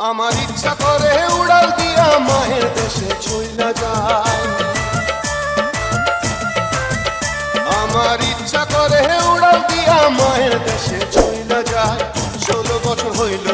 আমার ইচ্ছা করে উড়াল দিয়া মায়ের দেশে চইলা যায় আমার ইচ্ছা করে উড়াল দিয়া মায়ের দেশে চইলা যায় ষোলো বছর হইল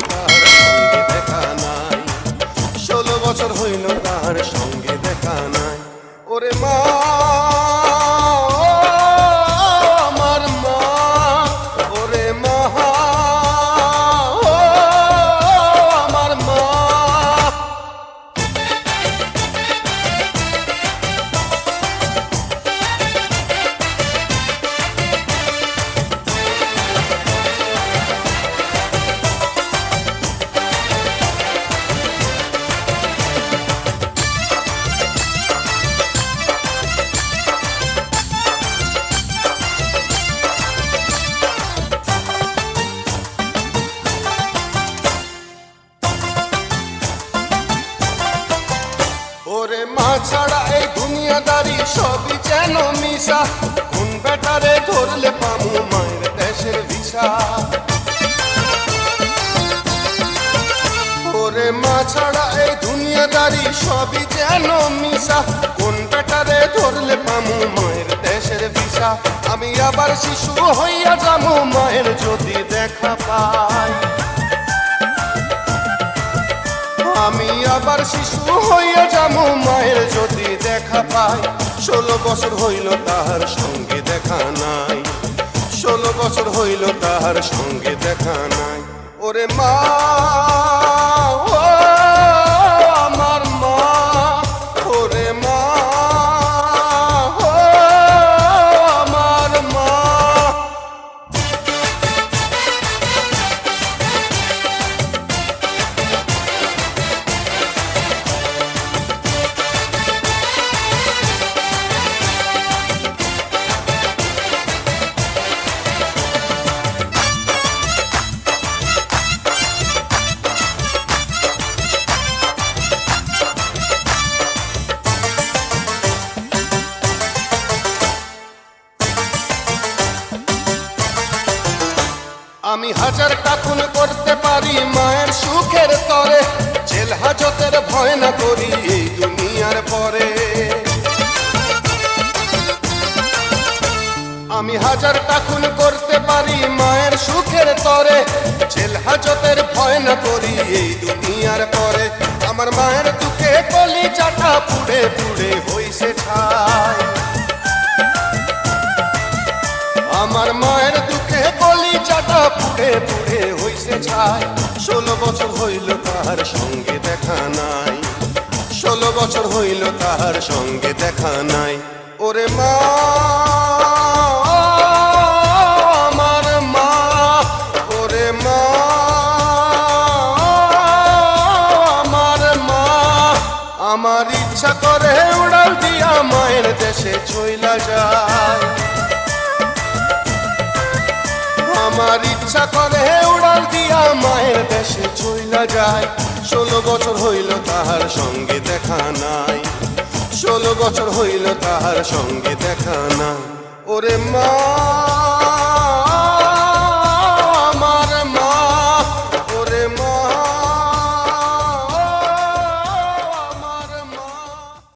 ছাড়া এই দুনিয়াদারি সবই যেন মিশা। কোন বেটারে ধরলে পামু মায়ের দেশের ভিসা। ওরে মা ছাড়া এই দুনিয়াদারি সবই যেন মিশা। কোন বেটারে ধরলে পামু মায়ের দেশের ভিসা। আমি আবার শিশু হইয়া যামু মায়ের যদি দেখা পাই। আমি আবার শিশু হইয়া যাব, মায়ের যদি দেখা পাই। ষোলো বছর হইল তাহার সঙ্গে দেখা নাই। ষোলো বছর হইল তাহার সঙ্গে দেখা নাই। ওরে মা আমি হাজার টাকুন করতে পারি মায়ের সুখের তরে। জেল হাজতের ভয় না করি এই দুনিয়ার পরে। আমি হাজার টাকুন করতে পারি মায়ের সুখের তরে। জেল হাজতের ভয় না করি এই দুনিয়ার পরে। আমার মায়ের দুঃখে কলি চাটা পুড়ে পুড়ে হইছে পুড়ে হইছে ছাই ষোলো বছর হইল তাহার সঙ্গে দেখা নাই। ষোলো বছর হইল তাহার সঙ্গে দেখা নাই। ওরে মা, আমার ইচ্ছা করে উড়াল দিয়া মায়ের দেশে চইলা যায়। আমার ইচ্ছা করে উড়াল দিয়া মায়ের দেশে চইলা যায়। ষোলো বছর হইল তাহার সঙ্গে দেখা নাই। ষোলো বছর হইল তাহার সঙ্গে দেখা নাই। ওরে মা!